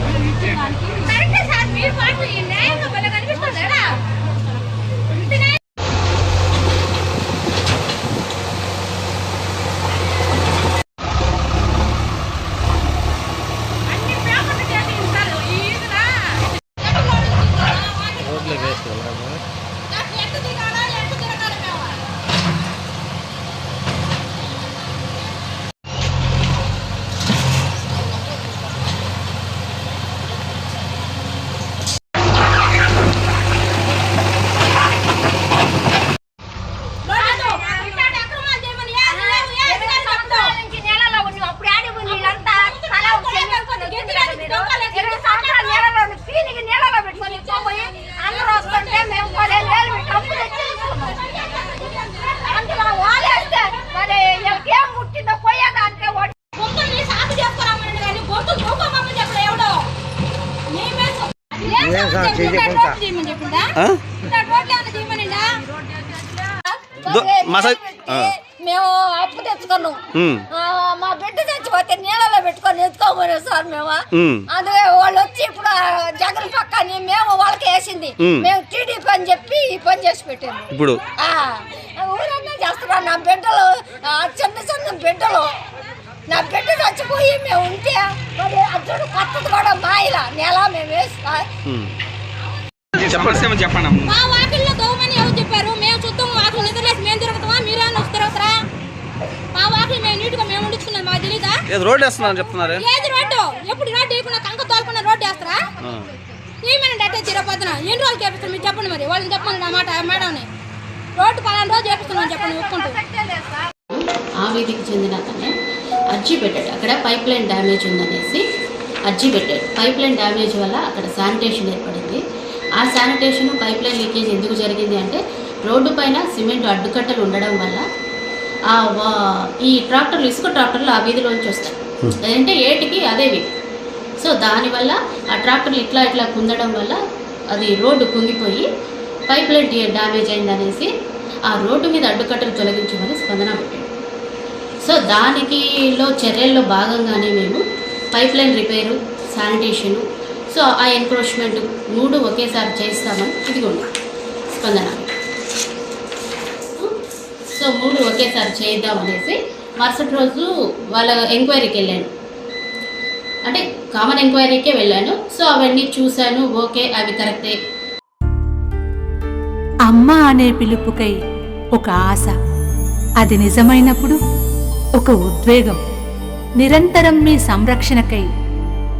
కరెక్టే sir massage. మేము అప్పు తెచ్చుకున్నాం. మా బిడ్డ చచ్చిపోతే నీళ్ళలో పెట్టుకొని ఎత్తుకోమని సార్ మేము. అందుకే వాళ్ళు వచ్చి ఇప్పుడు జగన్ పక్కని మేము వాళ్ళకి వేసింది. మేము టీడీపీ అని చెప్పి ఈ పని చేసి పెట్టింది. ఇప్పుడు? ఊరన్నా చేస్తున్నారు. నా బిడ్డలు చిన్న చిన్న బిడ్డలు. నా బిడ్డ చచ్చిపోయి మేము ఉంటే మరి అర్జుడు కొత్తది కూడా మాయిల. నెల మేము వేస్తా. చెప్పండి చెప్పండి. మా వాకిల్లో దోమని ఎవరు చెప్పారు? మేము చూద్దాం వాకిలు నిద్రలేసి మేము తిరుగుతామా? మీరే తిరుగుతారా మా వాకిలు మేము నీట్గా మేము ఉండించుకున్నది మాకు తెలీదా? ఏదో రోడ్ వేస్తున్నాను చెప్తున్నారు? ఏది రోడ్డు? ఎప్పుడు రోడ్డు వేయకుండా కంక తోలుకున్న రోడ్డు వేస్తారా. ఏమైనా అట్టే తిరగపోతున్నా ఎన్ని రోజులు చేపిస్తారు? మీరు చెప్పండి మరి. వాళ్ళని చెప్పండి నా మాట మేడంని రోడ్డు పలానా రోజు చేపిస్తున్నాను చెప్పండి ఒప్పుకుంటూ. ఆ వీధికి చెందిన అతనే అర్జీ పెట్టాడు. అక్కడ పైప్ లైన్ డ్యామేజ్ ఉందనేసి అర్జీ పెట్టాడు. పైప్ లైన్ డ్యామేజ్ వల్ల అక్కడ శానిటేషన్ ఏర్పడింది. ఆ శానిటేషన్ పైప్ లైన్ లీకేజ్ ఎందుకు జరిగింది అంటే రోడ్డు పైన సిమెంట్ అడ్డుకట్టలు ఉండడం వల్ల ఈ ట్రాక్టర్లు ఇసుక ట్రాక్టర్లు ఆ వీధిలోంచి వస్తాయి. అంటే ఏటికి అదే వీధి. సో దానివల్ల ఆ ట్రాక్టర్లు ఇట్లా ఇట్లా కుందడం వల్ల అది రోడ్డు కుంగిపోయి పైప్ లైన్ డ్యామేజ్ అయిందనేసి ఆ రోడ్డు మీద అడ్డుకట్టలు తొలగించమని స్పందన పెట్టాడు సో దానికిలో చర్యల్లో భాగంగానే మేము pipeline repair sanitation so ఆ ఎన్క్రోచ్మెంట్ మూడు ఒకేసారి చేస్తామని ఇదిగోండి స్పందన. సో మూడు ఒకేసారి చేద్దాం అనేసి మరుసటి రోజు వాళ్ళ ఎంక్వైరీకి వెళ్ళాను. అంటే కామన్ ఎంక్వైరీకే వెళ్ళాను. సో అవన్నీ చూశాను. ఓకే అవి కరెక్టే. అమ్మ అనే పిలుపుకై ఒక ఆశ. అది నిజమైనప్పుడు ఒక ఉద్వేగం. నిరంతరం మీ సంరక్షణకై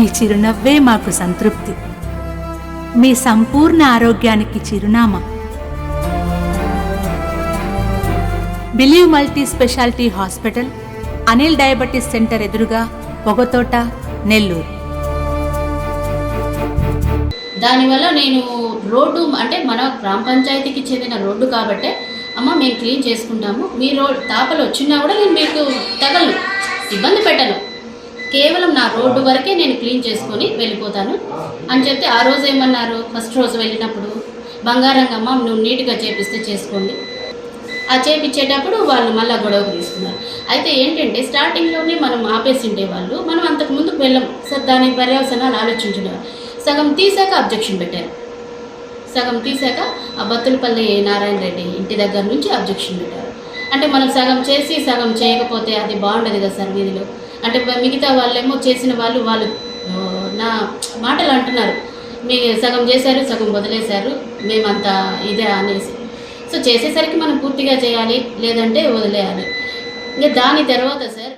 మీ చిరునవ్వే మాకు సంతృప్తి. మీ సంపూర్ణ ఆరోగ్యానికి చిరునామా. Believe multi speciality hospital Anil diabetes centre ఎదురుగా పొగతోట నెల్లూరు. దానివల్ల నేను రోడ్డు అంటే మన గ్రామ పంచాయతీకి చెందిన రోడ్డు కాబట్టే అమ్మ మేము క్లీన్ చేసుకుంటాము. మీ రోడ్ తాపలు వచ్చినా కూడా నేను మీకు తగలను. ఇబ్బంది పెట్టను. కేవలం నా రోడ్డు వరకే నేను క్లీన్ చేసుకొని వెళ్ళిపోతాను. అని చెప్తే ఆ రోజు ఏమన్నారు? ఫస్ట్ రోజు వెళ్ళినప్పుడు బంగారంగమ్మ నువ్వు నీట్గా చేపిస్తే చేసుకోండి. ఆ చేపించేటప్పుడు వాళ్ళు మళ్ళీ గొడవకు తీసుకున్నారు. అయితే ఏంటంటే స్టార్టింగ్లోనే మనం ఆపేసిండే వాళ్ళు. మనం అంతకు ముందుకు వెళ్ళం. సార్ దాని పర్యవసనాలు ఆలోచించుండేవారు సగం తీసాక అబ్జెక్షన్ పెట్టారు. సగం తీసాక ఆ బత్తులపల్లి నారాయణ రెడ్డి ఇంటి దగ్గర నుంచి అబ్జెక్షన్ పెట్టారు. అంటే మనం సగం చేసి సగం చేయకపోతే అది బాగుండదు కదా సార్ వీధిలో? అంటే మిగతా వాళ్ళేమో చేసిన వాళ్ళు వాళ్ళు నా మాటలు అంటున్నారు. మీ సగం చేశారు సగం వదిలేశారు మేమంత ఇదే అనేసి. సో చేసేసరికి మనం పూర్తిగా చేయాలి లేదంటే వదిలేయాలి. ఇంకా దాని తర్వాత సార్